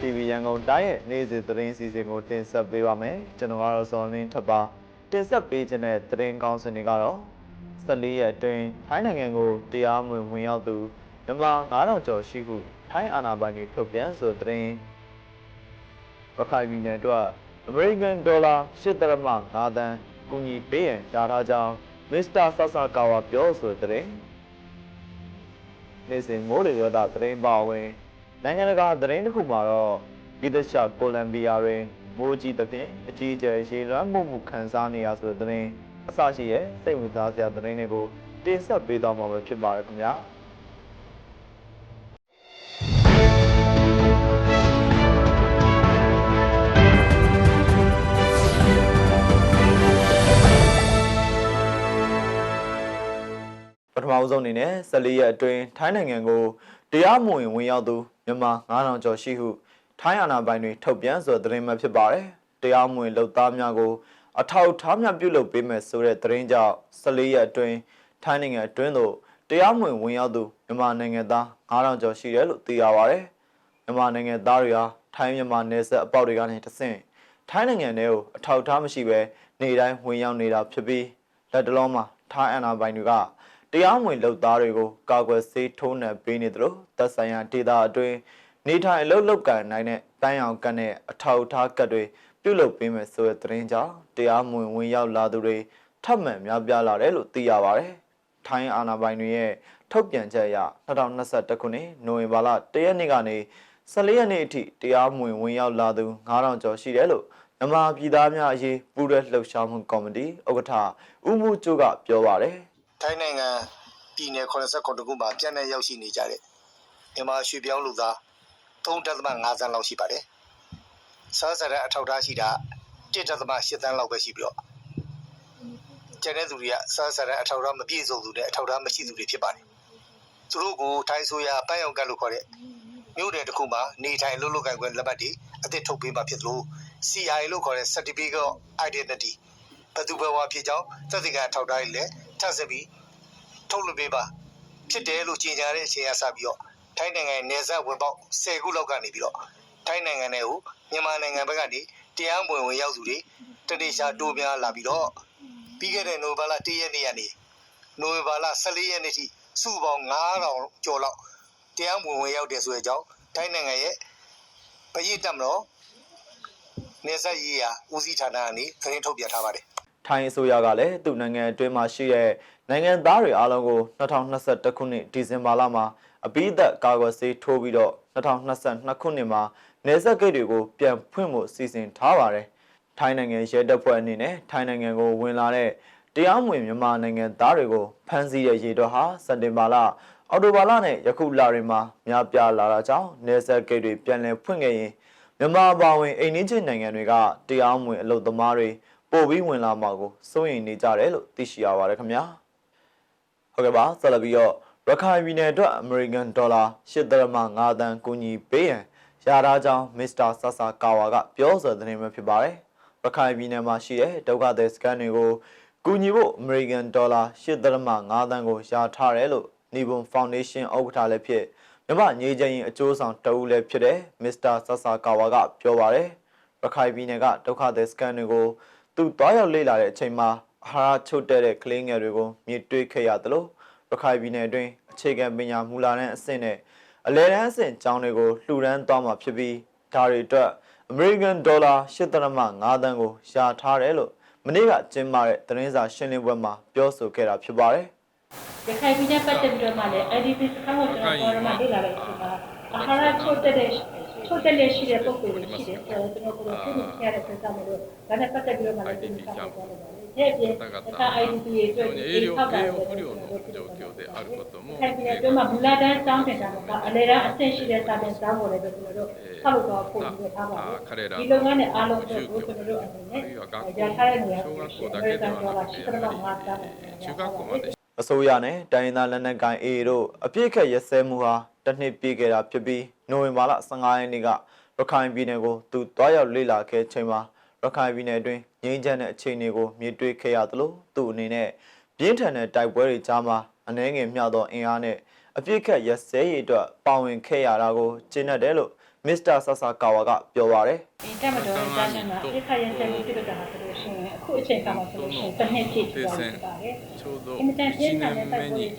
TV ရန်ကုန်တိုင်းရဲ့နေ့စဉ်သတင်းစီစဉ်ကိုတင်ဆက်ပေးပါမယ်ကျွန်တော်ကတော့စောလင်းထပ်ပါတင်ဆက်ပေးခြင်းတဲ့သတင်းကောင်းစင်တွေကတော့14ရက်အတွင်းထိုင်းနိုင်ငံကိုတရားမဝင်ဝင်ရောက်သူမြန်မာ9000ကျော်ရှိခုထိုင်းအာဏာပိုင်တွေထုတ်ပြန်ဆိုတဲ့သတင်းရခိုင်ပြည်နယ်အတွက် American Dollar 8.5သန်းကူညီပေးရန်ကြားထားကြောင်း Mr. Sasakawa ပြောဆိုတဲ့သတင်းနေ့စဉ်မိုးလေဝသသတင်းပါဝင် နိုင်ငံတကာသတင်းတစ်ခုမှာတော့ပြည်သက်ရှာကိုလံဘီယာတွင်မိုးကြီးသဖြင့်အကြီးအကျယ်ရေလွှမ်းမှုမှုခံစားနေရဆိုတဲ့သတင်းအစရှိရဲ့စိတ်ဝင်စားစရာသတင်းတွေကိုတင်ဆက်ပေးသွားမှာပဲဖြစ်ပါတယ်ခင်ဗျာပထမဦးဆုံးအနေနဲ့14ရက်အတွင်းထိုင်းနိုင်ငံကိုတရားမဝင်ဝင်ရောက်သူ မြန်မာ9000ကျော်ရှိဟုထိုင်းအာဏာပိုင်တွေထုတ်ပြန်ဆိုတဲ့သတင်းမှဖြစ်ပါတယ်။တရားမဝင်လုပ်သားများကို အထောက်အထားများပြုလုပ်ပေးမယ်ဆိုတဲ့သတင်းကြောင့်14ရက်အတွင်းထိုင်းနိုင်ငံအတွင်းသို့တရားမဝင်ဝင်ရောက်သူမြန်မာနိုင်ငံသား9000ကျော်ရှိတယ်လို့သိရပါတယ်။မြန်မာနိုင်ငံသားတွေဟာထိုင်းမြန်မာနယ်စပ်အပေါက်တွေကနေတဆင့်ထိုင်းနိုင်ငံထဲကိုအထောက်အထားမရှိဘဲနေတိုင်းဝင်ရောက်နေတာဖြစ်ပြီးလက်တလုံးမှာထိုင်းအာဏာပိုင်တွေက တရားမဝင်လုပ်သားတွေကိုကာကွယ်ဆေးထိုးနှံပေးနေသလိုသက်ဆိုင်ရာဒေသအတွင်းနေထိုင်အလုပ်လုပ်ကန်နိုင်တဲ့တန်းရောင်ကတ်နဲ့အထောက်အထားကတ်တွေပြုလုပ်ပေးမယ်ဆိုတဲ့သတင်းကြောင့်တရားမဝင်ဝင်ရောက်လာသူတွေထပ်မံများပြားလာတယ်လို့သိရပါတယ်။ထိုင်းအာဏာပိုင်တွေရဲ့ထုတ်ပြန်ချက်အရ2021ခုနှစ်နိုဝင်ဘာလ1ရက်နေ့ကနေ14ရက်နေ့အထိတရားမဝင်ဝင်ရောက်လာသူ9000ကျော်ရှိတယ်လို့မြန်မာပြည်သားများအရေးပူးရဲလှုပ်ရှားမှုကော်မတီဥက္ကဋ္ဌဦးမှုကျိုးကပြောပါတယ် ထိုင်းနိုင်ငံပြည်နယ်89ခုမှာပြန်လည်ရောက်ရှိနေကြတဲ့မြန်မာရွှေပြောင်းလူသား3.5သန်းလောက်ရှိပါတယ်။စားစရအထောက်အထားရှိတာ1.8သန်းလောက်ပဲရှိပြီးတော့ကျန်တဲ့သူတွေကစားစရအထောက်အထားမပြည့်စုံသူတွေအထောက်အထားမရှိသူတွေဖြစ်ပါတယ်။သူတို့ကိုထိုင်းဆိုရပန်းရောင်ကတ်လို့ခေါ်တဲ့မြို့နယ်တစ်ခုမှာနေထိုင်လို့လို့ကိုင်ခွင့်လက်မှတ်တွေအသစ်ထုတ်ပေးမှာဖြစ်သလို CI လို့ခေါ်တဲ့ Certificate of Identity ဘယ်သူဘယ်ဝါဖြစ်ကြောင်းသက်သေကအထောက်အထားတွေလည်း ထပ်ဆက်ပြီးထုတ်လွှင့်ပေးပါဖြစ်တယ်လို့ကြေညာတဲ့အချိန်ကစပြီးတော့ထိုင်းနိုင်ငံရဲ့နေဆက်ဝင်ပေါက်10ခုလောက်ကနေပြီးတော့ထိုင်းနိုင်ငံထဲကိုမြန်မာနိုင်ငံဘက်ကနေတရားမဝင်ဝင်ရောက်သူတွေတတိရှာတိုးများလာပြီးတော့ပြီးခဲ့တဲ့နိုဝင်ဘာလ1ရက်နေ့ကနေနိုဝင်ဘာလ14ရက်နေ့ထိစုပေါင်း9000ကျော်လောက်တရားမဝင်ဝင်ရောက်တယ်ဆိုတဲ့အကြောင်းထိုင်းနိုင်ငံရဲ့ပရိသတ်မတော်နေဆက်ရေးရာဦးစီးဌာနကနေသတင်းထုတ်ပြန်ထားပါတယ် ထိုင်းအစိုးရကလည်းသူ့နိုင်ငံအတွင်းမှာရှိတဲ့နိုင်ငံသားတွေအားလုံးကို2021ခုနှစ်ဒီဇင်ဘာလမှာအပိသက်ကာကွယ်ဆေးထိုးပြီးတော့2022ခုနှစ်မှာနေဆက်ဂိတ်တွေကိုပြန်ဖွင့်ဖို့စီစဉ်ထားပါတယ်။ထိုင်းနိုင်ငံရဲတပ်ဖွဲ့အနေနဲ့ထိုင်းနိုင်ငံကိုဝင်လာတဲ့တရားမဝင်မြန်မာနိုင်ငံသားတွေကိုဖမ်းဆီးတဲ့ရေတော့ဟာစက်တင်ဘာလအောက်တိုဘာလနဲ့ယခုလတွေမှာများပြားလာတာကြောင့်နေဆက်ဂိတ်တွေပြန်လည်ဖွင့်ခဲ့ရင်မြန်မာအပါအဝင်အိန္ဒိချင်းနိုင်ငံတွေကတရားမဝင်အလုပ်သမားတွေ ပို့ပြီးဝင်လာမှာကိုစိုးရိမ်နေကြတယ်လို့သိရှိရပါတယ်ခင်ဗျာဟုတ်ကဲ့ပါဆက်လက်ပြီးတော့ရခိုင်ပြည်နယ်အတွက်အမေရိကန်ဒေါ်လာ8.5သန်းကူညီပေးရန်ရာထားကြောင်းမစ္စတာဆာဆာကာဝါကပြောဆိုတဲ့နေမှာဖြစ်ပါတယ်ရခိုင်ပြည်နယ်မှာရှိတဲ့ဒုက္ခသည်စခန်းတွေကိုကူညီဖို့အမေရိကန်ဒေါ်လာ8.5သန်းကိုရာထားတယ်လို့နီဘွန်ဖောင်ဒေးရှင်းဥက္ကဋ္ဌလည်းဖြစ်မြမငြိမ်းချမ်းရေးအကျိုးဆောင်တဦးလည်းဖြစ်တဲ့မစ္စတာဆာဆာကာဝါကပြောပါတယ်ရခိုင်ပြည်နယ်ကဒုက္ခသည်စခန်းတွေကို သူတွားရောက်လေ့လာတဲ့အချိန်မှာအာဟာရချုပ်တဲ့တဲ့ကလေးငယ်တွေကိုမြင်တွေ့ခဲ့ရတယ်လို့ရခိုင်ပြည်နယ်အတွင်းအခြေခံပညာမူလာတန်းအဆင့်နဲ့အလဲတန်းအဆင့်ကျောင်းတွေကိုလှူဒန်းသွားမှာဖြစ်ပြီးဒါတွေအတွက်အမေရိကန်ဒေါ်လာ8.5သန်းကိုရှာထားတယ်လို့မနေ့ကကျင်းပတဲ့သတင်းစာရှင်းလင်းပွဲမှာပြောဆိုခဲ့တာဖြစ်ပါတယ်ရခိုင်ပြည်နယ်ပတ်သက်ပြီးတော့မှလည်း IDP စခန်းကိုကျွန်တော်ပေါ်ရမှာလေ့လာတဲ့အချိန်မှာအာဟာရချို့တဲ့တဲ့ ချို့တက်လက်ရှိတဲ့ပုံစံတွေရှိတယ်ဆိုတော့ကျွန်တော်တို့ကိုယ်ကိုယ်ရတဲ့ဆက်ဆံမှုလို့ဒါနဲ့ပတ်သက်ပြီးတော့မှလည်းဒီကောင်ပြောလို့ပါတယ်။ရဲ့ပြင်တခါ IDPA အတွက်ဒီထောက်တာကိုပြောတယ်အားကတော့မို့အဲ့ဒီတော့မှဘူလာတန်းတောင်းတင်တာကအလဲတန်းအဆင့်ရှိတဲ့စာတင်စာပေါ်လည်းပဲကျွန်တော်တို့ဆောက်တော့ပို့ပြီးထားပါမယ်။ဒီလုပ်ငန်းနဲ့အားလုံးကိုကျွန်တော်တို့အနေနဲ့ရထားတဲ့နေရာကိုကျွန်တော်တို့ကတော့ရှိတယ်မှာတာ။အစိုးရနဲ့တိုင်းရင်းသားလက်နက်ကိုင် AA တို့အပြစ်ခက်ရစဲမှုဟာတစ်နှစ်ပြည့်ခဲ့တာဖြစ်ပြီး နိုဝင်ဘာလ15ရက်နေ့ကရခိုင်ပြည်နယ်ကိုသူတွားရောက်လေ့လာခဲ့ချိန်မှာရခိုင်ပြည်နယ်အတွင်းငြိမ်းချမ်းတဲ့အခြေအနေကိုမြင်တွေ့ခဲ့ရသလိုသူ့အနေနဲ့ပြင်းထန်တဲ့တိုက်ပွဲတွေကြားမှာအနှဲငယ်မျှသောအင်အားနဲ့အပြစ်ခတ်ရက်စဲရေးအတွက်ပါဝင်ခဲ့ရတာကိုကျင့်တတ်တယ်လို့မမစ္စတာဆာဆာကာဝါကပြောပါတယ်ဒီတက်မတော်ကြားနေမှာအခါရစမှုပြုလုပ်တာဆိုလို့ရှိရင်အခုအချိန်ကမှဆိုလို့ရှိရင်တစ်နှစ်ပြည့်သွားပြီဖြစ်ပါ 停戦ちょうど1年目に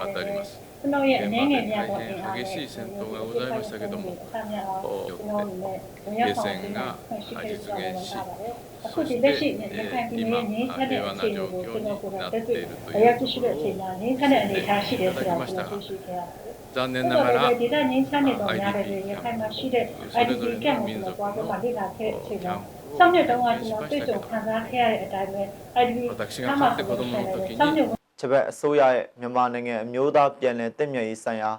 あたります。現場で大変激しい戦闘がございましたけども、よって停戦が実現し、そして今、平和な状況になっているということをいただきましたが、残念ながら、IDP キャンプ、それぞれの民族のキャンプ ဆောင်းမြတ်တုံးကကျွန်တော်တွေ့ကြုံခံစားခဲ့ရတဲ့အတိုင်းပဲအဲဒီအမှန်ကိုသိတဲ့ဆောင်းမြတ်ဂျပန်အစိုးရရဲ့မြန်မာနိုင်ငံအမျိုးသားပြည်နယ်တည်မြဲရေးဆိုင်ရာ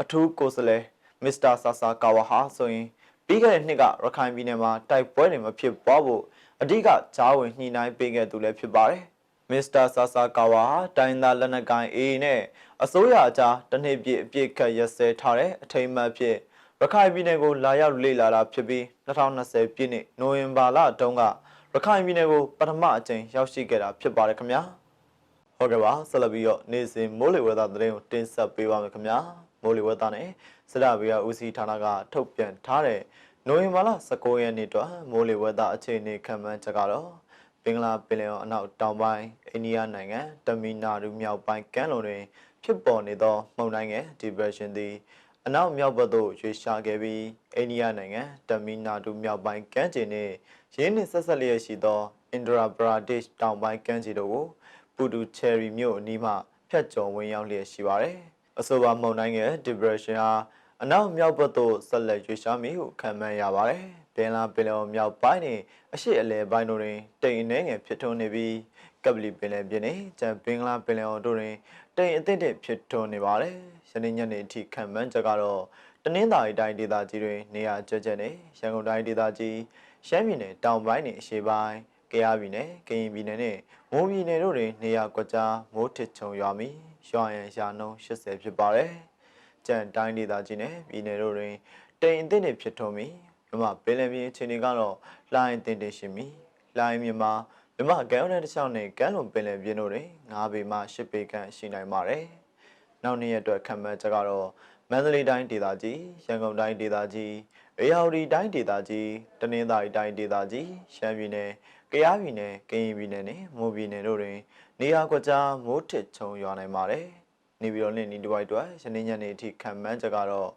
အထူးကိုယ်စားလှယ်မစ္စတာဆာဆာကာဝါဟာဆိုရင်ပြီးခဲ့တဲ့နှစ်ကရခိုင်ပြည်နယ်မှာတိုက်ပွဲတွေမဖြစ်ပွားဖို့အဓိကဂျားဝင်ညှိနှိုင်းပေးခဲ့သူလည်းဖြစ်ပါတယ်မစ္စတာဆာဆာကာဝါတိုင်းသားလက်နက်ကိုင်အေနဲ့အစိုးရအကြားတနှစ်ပြည့်အပြည့်ခတ်ရက်စဲထားတဲ့အထိမ်းအမှတ်ဖြစ် ရခိုင်ပြည်နယ်ကိုလာရောက်လေ့လာတာဖြစ်ပြီး2020ပြည့်နှစ်နိုဝင်ဘာလတုန်းကရခိုင်ပြည်နယ်ကိုပထမအကြိမ်ရောက်ရှိခဲ့တာဖြစ်ပါတယ်ခင်ဗျာဟုတ်ကဲ့ပါဆက်လက်ပြီးတော့နေ့စဉ်မိုးလေဝသသတင်းကိုတင်ဆက်ပေးပါမယ်ခင်ဗျာမိုးလေဝသနဲ့စရဗီယာဦးစီးဌာနကထုတ်ပြန်ထားတဲ့နိုဝင်ဘာလ19ရက်နေ့အတွက်မိုးလေဝသအခြေအနေခံမှန်းချက်ကတော့ဘင်္ဂလားပင်လယ်အော်အနောက်တောင်ပိုင်းအိန္ဒိယနိုင်ငံတမီနာရူမြောက်ပိုင်းကမ်းလွန်တွင် ဖြစ်ပေါ်နေသောမုန်တိုင်းငယ် depression သည် အနောက်မြောက်ဘက်သို့ရွေ့လျားခဲ့ပြီးအိန္ဒိယနိုင်ငံတမီနာရူမြောက်ပိုင်းကမ်းခြေနှင့်ရင်းနှင့်ဆက်ဆက်လျက်ရှိသောအင်ဒရာဘရာဒေ့ရှ်တောင်ပိုင်းကမ်းခြေတို့ကိုပူတူချယ်ရီမြို့အနီးမှဖြတ်ကျော်ဝင်ရောက်လျက်ရှိပါတယ်။အဆိုပါမုန်တိုင်းရဲ့ depression ဟာအနောက်မြောက်ဘက်သို့ဆက်လက်ရွေ့လျားမည်ဟုခန့်မှန်းရပါတယ်။ ပင်လာပင်လယ်မြောက်ပိုင်းနှင့်အရှေ့အလယ်ပိုင်းတို့တွင်တိမ်အနှဲငယ်ဖြစ်ထွန်းနေပြီးကပလီပင်လယ်ပြင်နှင့်ကျန်ပင်လာပင်လယ်အော်တို့တွင်တိမ်အသင့်တဲ့ဖြစ်ထွန်းနေပါတယ်။ယနေ့ညနေအထိခန့်မှန်းချက်ကတော့တနင်္သာရီတိုင်းဒေသကြီးတွင်နေရာကျကျနဲ့ရန်ကုန်တိုင်းဒေသကြီးရှမ်းပြည်နယ်တောင်ပိုင်းနှင့်အရှေ့ပိုင်းကယားပြည်နယ်ကရင်ပြည်နယ်နဲ့မိုးပြည်နယ်တို့တွင်နေရာကွက်ကြားမိုးထစ်ချုံရွာမီရွာရန်ရာနှုန်း80ဖြစ်ပါတယ်။ကြံတိုင်းဒေသကြီးနဲ့ပြည်နယ်တို့တွင်တိမ်အသင့်တွေဖြစ်ထွန်းပြီး မြမပင်လယ်ပြင်အခြေအနေကတော့လိုင်းအသင့်တင်ရှိမီလိုင်းမြန်မာမြမကမ်းရိုးတန်းတစ်လျှောက်နဲ့ကမ်းလွန်ပင်လယ်ပြင်တို့တွင်9ပေမှ10ပေခန့်ရှိနိုင်ပါတယ်။နောက်နေ့ရက်အတွက်ခံမှန်းချက်ကတော့မန္တလေးတိုင်းဒေသကြီးရန်ကုန်တိုင်းဒေသကြီးအေရဝတီတိုင်းဒေသကြီးတနင်္သာရီတိုင်းဒေသကြီးရှမ်းပြည်နယ်ကယားပြည်နယ်ကရင်ပြည်နယ်နဲ့မိုးပြည်နယ်တို့တွင် နေရာကွက်ကြားမိုးထစ်ချုံရွာနိုင်ပါတယ်။နေပြည်တော်နဲ့နီတဝိုက်တွက်ယနေ့ညနေအထိခံမှန်းချက်ကတော့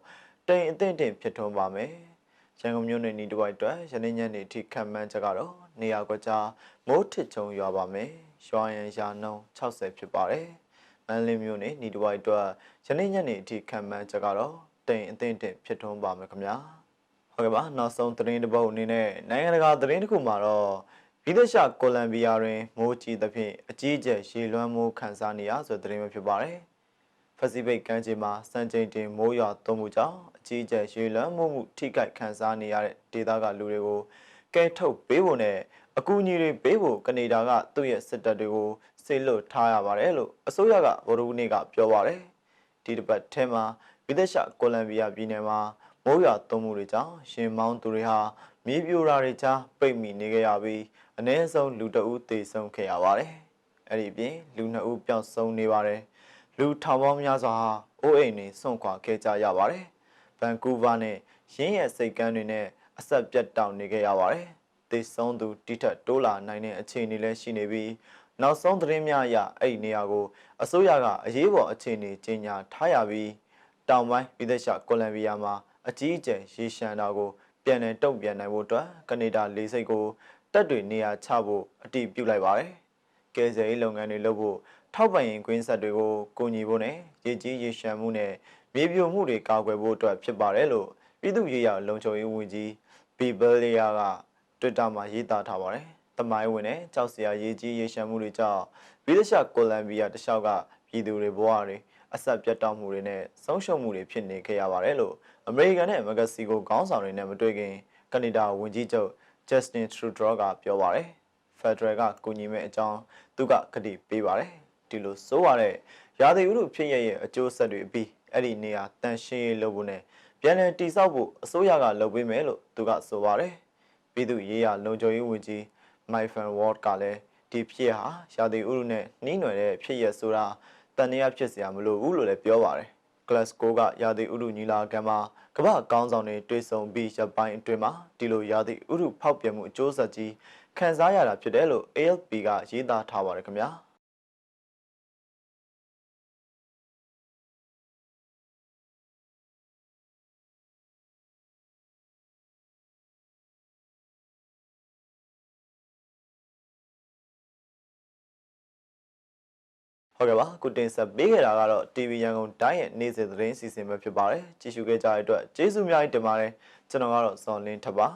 တိမ်အသင့်တင်ဖြစ်ထွန်းပါမယ်။ ရန်ကုန်မြို့နယ်နီတဝိုက်တွက်ယနေ့ညနေအထိခံမှန်းချက်ကတော့နေရာကွက်ကြားမိုးထစ်ချုံရွာပါမယ်။ရွာရန်ရာနှုန်း60ဖြစ်ပါတယ်။မန္တလေးမြို့နယ်နီတဝိုက်တွက်ယနေ့ညနေအထိခံမှန်းချက်ကတော့တိမ်အသင့်တင်ဖြစ်ထွန်းပါမယ်ခင်ဗျာ။ဟုတ်ကဲ့ပါနောက်ဆုံးသတင်းတစ်ပုဒ်အနေနဲ့နိုင်ငံတကာသတင်းတစ်ခုမှာတော့ဗြိတိရှကိုလံဘီယာတွင်မိုးကြီးသဖြင့်အကြီးအကျယ်ရေလွှမ်းမိုးခံစားနေရဆိုတဲ့သတင်းပဲဖြစ်ပါတယ်။ပ စိဖိတ်ကမ်းခြေမှာစံချိန်တင်မိုးရွာသွန်းမှုကြောင့်အကြီးအကျယ်ရေလွှမ်းမိုးမှုထိခိုက်ခံစားနေရတဲ့ဒေသကလူတွေကိုကဲထုတ်ပေးဖို့နဲ့အကူအညီတွေပေးဖို့ကနေဒါကသူ့ရဲ့စစ်တပ်တွေကိုဆေလွတ်ထားရပါတယ်လို့အစိုးရကဗိုလ်ချုပ်နေ့ကပြောပါတယ်။ဒီတစ်ပတ်ထဲမှာဗြိတိရှကိုလံဘီယာပြည်နယ်မှာမိုးရွာသွန်းမှုတွေကြောင့်ရှင်မောင်းသူတွေဟာမြေပြိုတာတွေကြားပိတ်မိနေကြရပြီးအနည်းဆုံးလူတအုပ်သေဆုံးခဲ့ရပါတယ်။အဲ့ဒီအပြင်လူနှစ်ဦးပျောက်ဆုံးနေပါတယ်။ လူထောင်ပေါင်းများစွာဟာအိုးအိမ်တွေဆွန့်ခွာခဲ့ကြရပါတယ်။ဗန်ကူးဗားနဲ့ရင်းရဲ့စိတ်ကမ်းတွေနဲ့အဆက်ပြတ်တောက်နေခဲ့ရပါတယ်။သေဆုံးသူတိထက်တိုးလာနိုင်တဲ့အခြေအနေလည်းရှိနေပြီးနောက်ဆုံးသတင်းများအရအဲ့ဒီနေရာကိုအစိုးရကအရေးပေါ်အခြေအနေကြီးညာထားရပြီးတောင်ပိုင်းပြည်သက်ရှကိုလံဘီယာမှာအကြီးအကျယ်ရေရှမ်းတာကိုပြန်လည်တုံ့ပြန်နိုင်ဖို့အတွက်ကနေဒါလေဆိပ်ကိုတက်တွေနေရာချဖို့အတည်ပြုလိုက်ပါတယ်။ကယ်ဆယ်ရေးလုပ်ငန်းတွေလုပ်ဖို့ ထောက်ပံ့ရင်ကွင်းဆက်တွေကိုကူညီဖို့နဲ့ရည်ကြီးရည်ရှမ်းမှုနဲ့မြေပြိုမှုတွေကာကွယ်ဖို့အတွက်ဖြစ်ပါတယ်လို့ပြည်သူ့ရေးရာလုံခြုံရေးဝန်ကြီးဘီဘယ်လီယာက Twitter မှာရေးသားထားပါတယ်။တမိုင်းဝင်နဲ့ကြောက်စရာရည်ကြီးရည်ရှမ်းမှုတွေကြောင့်ဗြိတိရှကိုလံဘီယာတခြားကပြည်သူတွေဘဝတွေအဆက်ပြတ်တောက်မှုတွေနဲ့ဆုံးရှုံးမှုတွေဖြစ်နေခဲ့ရပါတယ်လို့အမေရိကန်နဲ့မက္ကဆီကိုခေါင်းဆောင်တွေနဲ့မတွေ့ခင်ကနေဒါဝန်ကြီးချုပ် Justin Trudeau ကပြောပါတယ်။ Federal ကကူညီမဲ့အကြောင်းသူကကတိပေးပါတယ်။ ဒီလိုဆိုရတဲ့ရာသီဥတုဖြစ်ရရဲ့အကျိုးဆက်တွေအပြီးအဲ့ဒီနေရာတန်ရှင်းရေးလုပ်ဖို့နဲ့ပြန်လည်တိစောက်ဖို့အစိုးရကလုပ်ပေးမယ်လို့သူကဆိုပါတယ်။ပြည်သူ့ရေးရာလုံခြုံရေးဝန်ကြီး Michael Ward ကလည်းဒီဖြစ်ဟာရာသီဥတုနဲ့နှီးနွယ်တဲ့ဖြစ်ရဆိုတာတန်တရားဖြစ်စရာမလိုဘူးလို့လည်းပြောပါတယ်။ Glasgow ကရာသီဥတုညီလာခံမှာကမ္ဘာကောင်းဆောင်တွေတွေ့ဆုံပြီးရပိုင်းအတွင်းမှာဒီလိုရာသီဥတုဖောက်ပြန်မှုအကျိုးဆက်ကြီးခံစားရတာဖြစ်တယ်လို့ AFP ကရေးသားထားပါတယ်ခင်ဗျာ။ ဟုတ်ကဲ့ပါကုတင်ဆက်ပေးခဲ့တာကတော့ TV ရန်ကုန်တိုင်းရဲ့နေ့စဉ်သတင်းစီစဉ်ပဲဖြစ်ပါတယ်ကြည့်ရှုခဲ့ကြတဲ့အတွက်ကျေးဇူးအများကြီးတင်ပါတယ်ကျွန်တော်ကတော့ဇော်လင်းထပ်ပါ